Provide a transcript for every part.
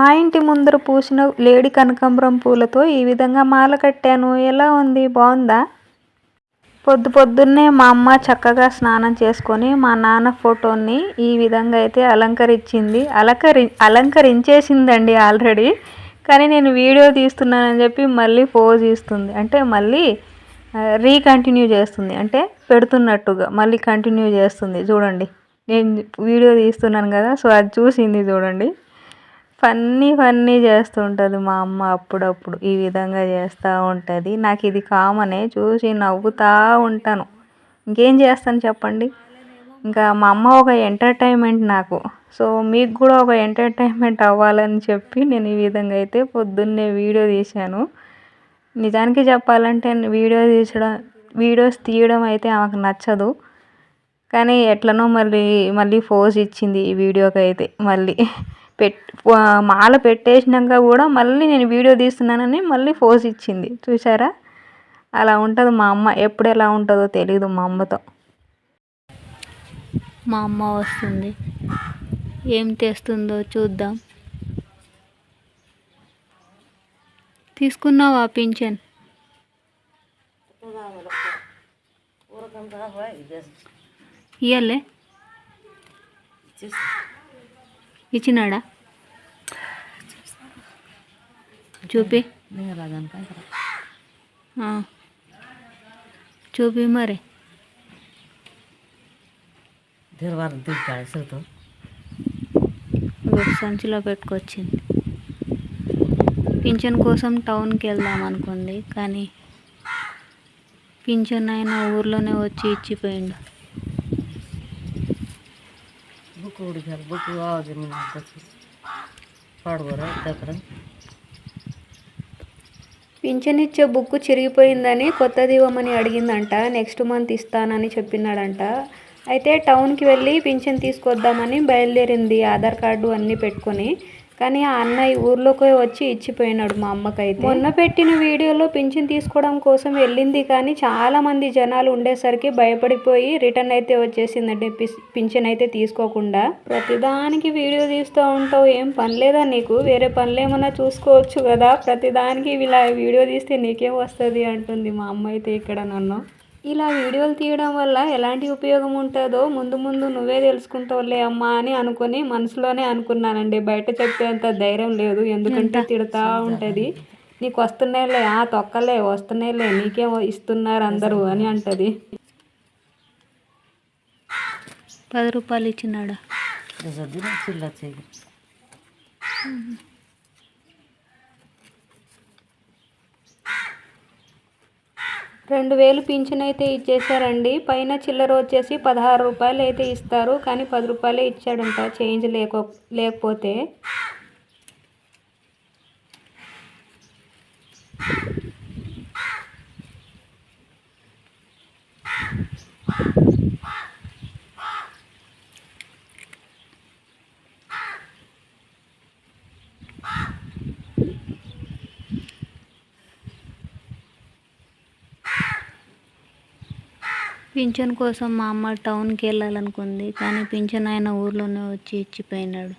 మా ఇంటి ముందర పూసిన లేడి కనకాంబరం పూలతో ఈ విధంగా మాల కట్టాను. ఎలా ఉంది? బాగుందా? పొద్దు పొద్దున్నే మా అమ్మ చక్కగా స్నానం చేసుకొని మా నాన్న ఫోటోని ఈ విధంగా అయితే అలంకరించింది. అలంకరి అలంకరించేసిందండి ఆల్రెడీ. కానీ నేను వీడియో తీస్తున్నానని చెప్పి మళ్ళీ పోజ్ ఇస్తుంది. అంటే మళ్ళీ రీకంటిన్యూ చేస్తుంది. అంటే పెడుతున్నట్టుగా మళ్ళీ కంటిన్యూ చేస్తుంది. చూడండి. నేను వీడియో తీస్తున్నాను కదా సో అది చూసింది చూడండి. ఫన్నీ ఫన్నీ చేస్తుంటుంది మా అమ్మ అప్పుడప్పుడు. ఈ విధంగా చేస్తూ ఉంటుంది. నాకు ఇది కామనే చూసి నవ్వుతూ ఉంటాను. ఇంకేం చేస్తాను చెప్పండి? ఇంకా మా అమ్మ ఒక ఎంటర్టైన్మెంట్ నాకు. సో మీకు కూడా ఒక ఎంటర్టైన్మెంట్ అవ్వాలని చెప్పి నేను ఈ విధంగా అయితే పొద్దున్నే వీడియో తీశాను. నిజానికి చెప్పాలంటే వీడియో తీసడం వీడియోస్ తీయడం అయితే ఆమెకు నచ్చదు. కానీ ఎట్లనో మళ్ళీ మళ్ళీ ఫోజ్ ఇచ్చింది ఈ వీడియోకి అయితే మళ్ళీ. పెట్ మాల పెట్టేసినాక కూడా మళ్ళీ నేను వీడియో తీస్తున్నానని మళ్ళీ ఫోజ్ ఇచ్చింది. చూసారా అలా ఉంటుంది మా అమ్మ. ఎప్పుడు ఎలా ఉంటుందో తెలీదు మా అమ్మతో. మా అమ్మ వస్తుంది. ఏం తెస్తుందో చూద్దాం. తీసుకున్నావా పింఛన్? ఇయ్యలే. ఇచ్చినాడా? చూపి. చూపి మరి. సంచిలో పెట్టుకొచ్చింది. పింఛన్ కోసం టౌన్కి వెళ్దాం అనుకుంది కానీ పింఛన్ అయినా ఊర్లోనే వచ్చి ఇచ్చిపోయిండు. बुक उड़ गया పింఛన్ ఇచ్చే బుక్ చిరిగిపోయిందని కొత్తది ఇవ్వమని అడిగిందంట నెక్స్ట్ మంత్ ఇస్తానని చెప్పినాడంట. అయితే టౌన్కి వెళ్ళి పింఛన్ తీసుకొద్దామని బయలుదేరింది ఆధార్ కార్డు అన్నీ పెట్టుకొని కానీ ఆ అన్నయ్య ఊర్లోకి వచ్చి ఇచ్చిపోయినాడు మా అమ్మకైతే. మొన్న పెట్టిన వీడియోలో పింఛన్ తీసుకోవడం కోసం వెళ్ళింది కానీ చాలా మంది జనాలు ఉండేసరికి భయపడిపోయి రిటర్న్ అయితే వచ్చేసిందంటే పింఛన్ అయితే తీసుకోకుండా. ప్రతిదానికి వీడియో తీస్తూ ఉంటావు ఏం పని లేదా నీకు? వేరే పనులు ఏమన్నా చూసుకోవచ్చు కదా? ప్రతిదానికి ఇలా వీడియో తీస్తే నీకేం వస్తుంది అంటుంది మా అమ్మ అయితే ఇక్కడ నన్ను. ఇలా వీడియోలు తీయడం వల్ల ఎలాంటి ఉపయోగం ఉంటుందో ముందు ముందు నువ్వే తెలుసుకుంటావులే అమ్మా అని అనుకొని మనసులోనే అనుకున్నానండి. బయట చెప్పేంత ధైర్యం లేదు. ఎందుకంటే తిడతా ఉంటుంది. నీకు వస్తున్నాయిలే ఆ తొక్కలే వస్తున్నాయిలే నీకేం ఇస్తున్నారు అందరూ అని అంటది. పది రూపాయలు ఇచ్చినాడా? రెండు వేలు పింఛన్ అయితే ఇచ్చేసారండి పైన చిల్లర వచ్చేసి పదహారు రూపాయలు అయితే ఇస్తారు. కానీ పది రూపాయలే ఇచ్చాడంట. చేంజ్ లేక లేకపోతే. పింఛన్ కోసం మా అమ్మ టౌన్కి వెళ్ళాలనుకుంది కానీ పింఛన్ ఆయన ఊర్లోనే వచ్చి ఇచ్చిపోయినాడు.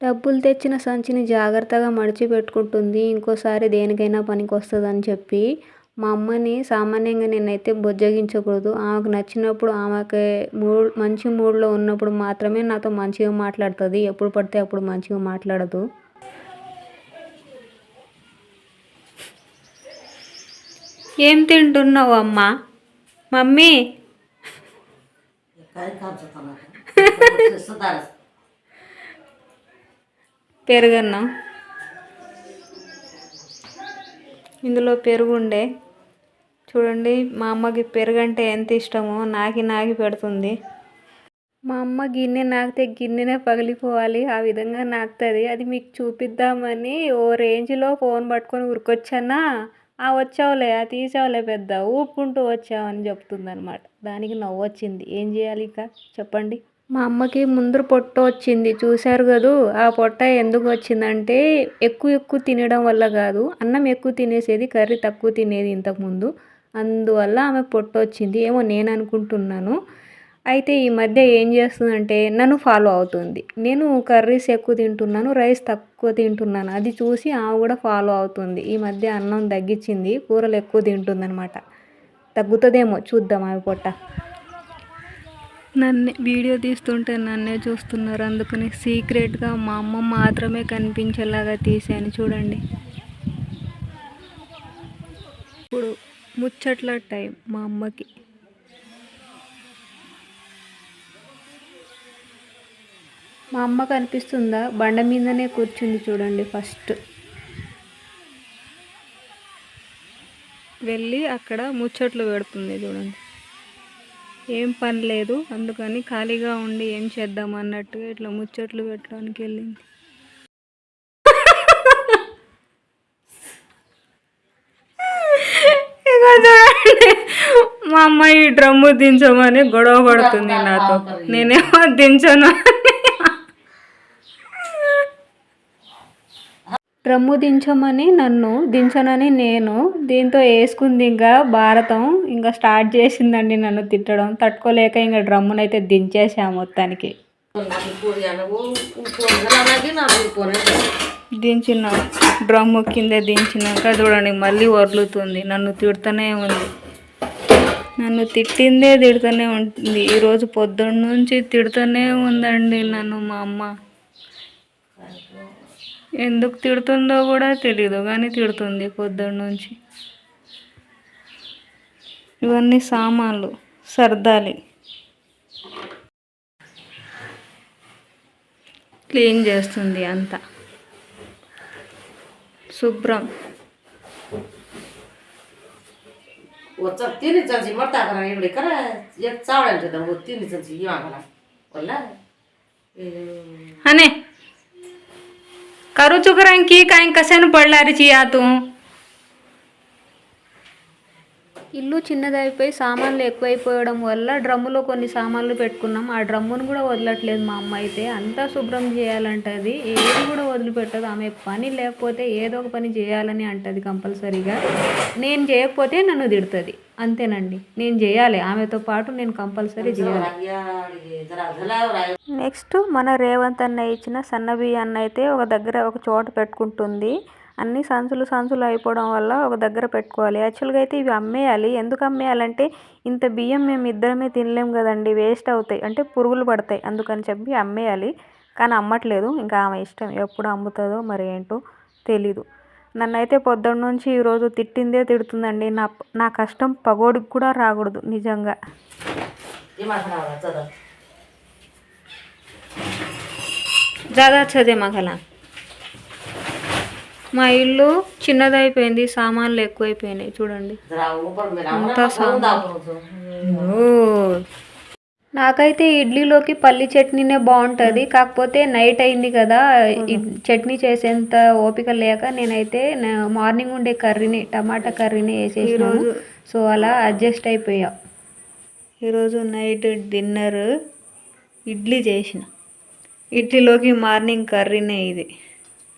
డబ్బులు తెచ్చిన సంచిని జాగ్రత్తగా మడిచి పెట్టుకుంటుంది ఇంకోసారి దేనికైనా పనికి వస్తుందని చెప్పి మా అమ్మని సామాన్యంగా నేనైతే బుజ్జగించకూడదు. ఆమెకు నచ్చినప్పుడు ఆమెకి మూడ్ మంచి మూడ్లో ఉన్నప్పుడు మాత్రమే నాతో మంచిగా మాట్లాడుతుంది. ఎప్పుడు పడితే అప్పుడు మంచిగా మాట్లాడదు. ఏం తింటున్నావు అమ్మా? మమ్మీ. పెరుగన్నం. ఇందులో పెరుగు ఉండే చూడండి మా అమ్మకి పెరుగు అంటే ఎంత ఇష్టమో నాకి నాకి పెడుతుంది. మా అమ్మ గిన్నె నాకితే గిన్నెనే పగిలిపోవాలి ఆ విధంగా నాకుతుంది. అది మీకు చూపిద్దామని ఓ రేంజ్లో ఫోన్ పట్టుకొని ఉరికొచ్చానా ఆ వచ్చావులే ఆ తీసావులే పెద్ద ఊపుకుంటూ వచ్చావని చెప్తుందనమాట దానికి నవ్వు వచ్చింది. ఏం చేయాలి ఇక? చెప్పండి. మా అమ్మకి ముందు పొట్ట వచ్చింది. చూశారు కదూ? ఆ పొట్ట ఎందుకు వచ్చిందంటే ఎక్కువ ఎక్కువ తినడం వల్ల కాదు. అన్నం ఎక్కువ తినేసేది కర్రీ తక్కువ తినేది ఇంతకుముందు అందువల్ల ఆమె పొట్ట వచ్చింది. ఏమో నేను అనుకుంటున్నాను. అయితే ఈ మధ్య ఏం చేస్తుందంటే నన్ను ఫాలో అవుతుంది. నేను కర్రీస్ ఎక్కువ తింటున్నాను రైస్ తక్కువ తింటున్నాను. అది చూసి ఆమె కూడా ఫాలో అవుతుంది. ఈ మధ్య అన్నం తగ్గించింది కూరలు ఎక్కువ తింటుందనమాట తగ్గుతుందేమో చూద్దాం ఆమె పొట్ట. నన్నే వీడియో తీస్తుంటే నన్నే చూస్తున్నారు. అందుకని సీక్రెట్గా మా అమ్మ మాత్రమే కనిపించేలాగా తీసాను చూడండి. ఇప్పుడు ముచ్చట్ల టైం మా అమ్మకి. మా అమ్మ కనిపిస్తుందా? బండ మీదనే కూర్చుంది చూడండి ఫస్ట్. వెళ్ళి అక్కడ ముచ్చట్లు పెడుతుంది చూడండి. ఏం పని లేదు అందుకని ఖాళీగా ఉండి ఏం చేద్దాం అన్నట్టుగా ఇట్లా ముచ్చట్లు పెట్టడానికి వెళ్ళింది. మా అమ్మ ఈ డ్రమ్ము దించమని గొడవ పడుతుంది నాతో. నేనేమో దించను డ్రమ్ము దించమని నన్ను దించనని నేను. దీంతో వేసుకుంది ఇంకా భారతం. ఇంకా స్టార్ట్ చేసిందండి నన్ను తిట్టడం. తట్టుకోలేక ఇంకా డ్రమ్మునైతే దించేసా మొత్తానికి. దించిన. డ్రమ్ము కింద దించినాక చూడండి మళ్ళీ వరులుతుంది నన్ను తిడుతూనే ఉంది. నన్ను తిట్టిందే తిడుతూనే ఉంటుంది ఈరోజు పొద్దున్న నుంచి తిడుతూనే ఉందండి నన్ను మా అమ్మ. ఎందుకు తిడుతుందో కూడా తెలీదు కానీ తిడుతుంది పొద్దున్న నుంచి. ఇవన్నీ సామాన్లు సర్దాలి. క్లీన్ చేస్తుంది అంతా. శుభ్రం. తిని ఇప్పుడు ఇక్కడ చావడం తిని అనే करूचो करण की काय कशानं पडला रे चिया तू? ఇల్లు చిన్నదైపోయి సామాన్లు ఎక్కువైపోవడం వల్ల డ్రమ్ములో కొన్ని సామాన్లు పెట్టుకున్నాం. ఆ డ్రమ్మును కూడా వదలట్లేదు మా అమ్మ అయితే. అంతా శుభ్రం చేయాలంటది. ఏది కూడా వదిలిపెట్టదు. ఆమె పని లేకపోతే ఏదో ఒక పని చేయాలని అంటది కంపల్సరీగా. నేను చేయకపోతే నన్ను తిడుతుంది. అంతేనండి. నేను చేయాలి. ఆమెతో పాటు నేను కంపల్సరీ చేయాలి. నెక్స్ట్ మన రేవంత్ అన్న ఇచ్చిన సన్నబియ్యాన్ని అయితే ఒక దగ్గర ఒక చోట పెట్టుకుంటుంది. అన్ని సంచులు సంచులు అయిపోవడం వల్ల ఒక దగ్గర పెట్టుకోవాలి యాక్చువల్గా అయితే ఇవి అమ్మేయాలి ఎందుకు అమ్మేయాలంటే ఇంత బియ్యం మేము ఇద్దరమే తినలేం కదండి వేస్ట్ అవుతాయి అంటే పురుగులు పడతాయి అందుకని చెప్పి అమ్మేయాలి కానీ అమ్మట్లేదు ఇంకా ఆమె ఇష్టం ఎప్పుడు అమ్ముతుందో మరి ఏంటో తెలీదు నన్నైతే పొద్దున్న నుంచి ఈరోజు తిట్టిందే తిడుతుందండి నా నా కష్టం పగోడికి కూడా రాకూడదు నిజంగా ते माझा चला జాదా చదే మగల మా ఇల్లు చిన్నదైపోయింది సామాన్లు ఎక్కువైపోయినాయి చూడండి. నాకైతే ఇడ్లీలోకి పల్లి చట్నీనే బాగుంటుంది కాకపోతే నైట్ అయింది కదా చట్నీ చేసేంత ఓపిక లేక నేనైతే మార్నింగ్ ఉండే కర్రీని టమాటా కర్రీని వేసేసాను సో అలా అడ్జస్ట్ అయిపోయా. ఈరోజు నైట్ డిన్నర్ ఇడ్లీ చేసిన. ఇడ్లీలోకి మార్నింగ్ కర్రీనే ఇది.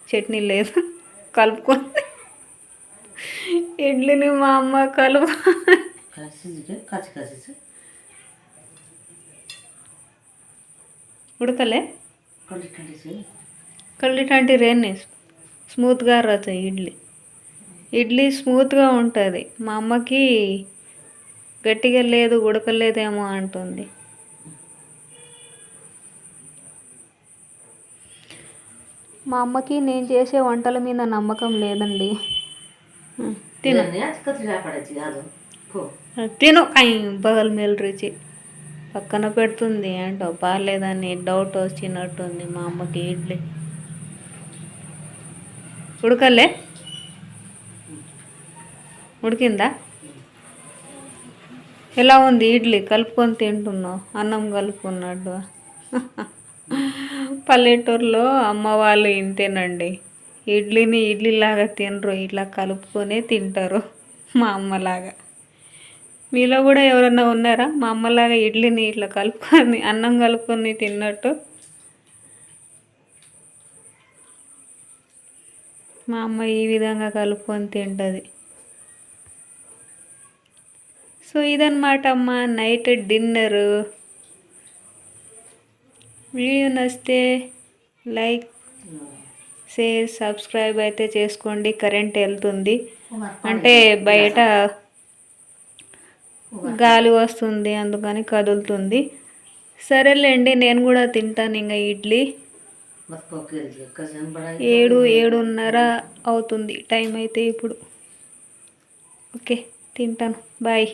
చట్నీ లేదు. కలుపుకొని ఇడ్లీని మా అమ్మ కలుపు ఉడకలే? కళ్ళిటంటి రేన్ని స్మూత్గా రాతాయి ఇడ్లీ. ఇడ్లీ స్మూత్గా ఉంటుంది. మా అమ్మకి గట్టిగా లేదు ఉడకలేదేమో అంటుంది. మా అమ్మకి నేను చేసే వంటల మీద నమ్మకం లేదండి. తిను. అయి బగల్ మేల్ రుచి. పక్కన పెడుతుంది. అంటావు బాగాలేదని డౌట్ వచ్చినట్టుంది మా అమ్మకి ఇడ్లీ. ఉడకలే? ఉడికిందా? ఎలా ఉంది ఇడ్లీ? కలుపుకొని తింటున్నావు? అన్నం కలుపుకున్నట్టు. పల్లెటూరులో అమ్మ వాళ్ళు ఇంతేనండి. ఇడ్లీని ఇడ్లీలాగా తినరు ఇట్లా కలుపుకొనే తింటారు మా అమ్మలాగా. మీలో కూడా ఎవరన్నా ఉన్నారా? మా అమ్మలాగా ఇడ్లీని ఇట్లా కలుపుకొని అన్నం కలుపుకొని తిన్నట్టు? మా అమ్మ ఈ విధంగా కలుపుకొని తింటుంది. సో ఇదన్నమాట అమ్మ నైట్ డిన్నరు. వీడియో నచ్చితే లైక్ షేర్ సబ్స్క్రైబ్ అయితే చేసుకోండి. కరెంట్ వెళ్తుంది. అంటే బయట గాలి వస్తుంది అందుకని కదులుతుంది. సరేలేండి నేను కూడా తింటాను ఇంకా ఇడ్లీ. ఏడు ఏడున్నర అవుతుంది. టైం అయితే ఇప్పుడు. ఓకే తింటాను. బాయ్.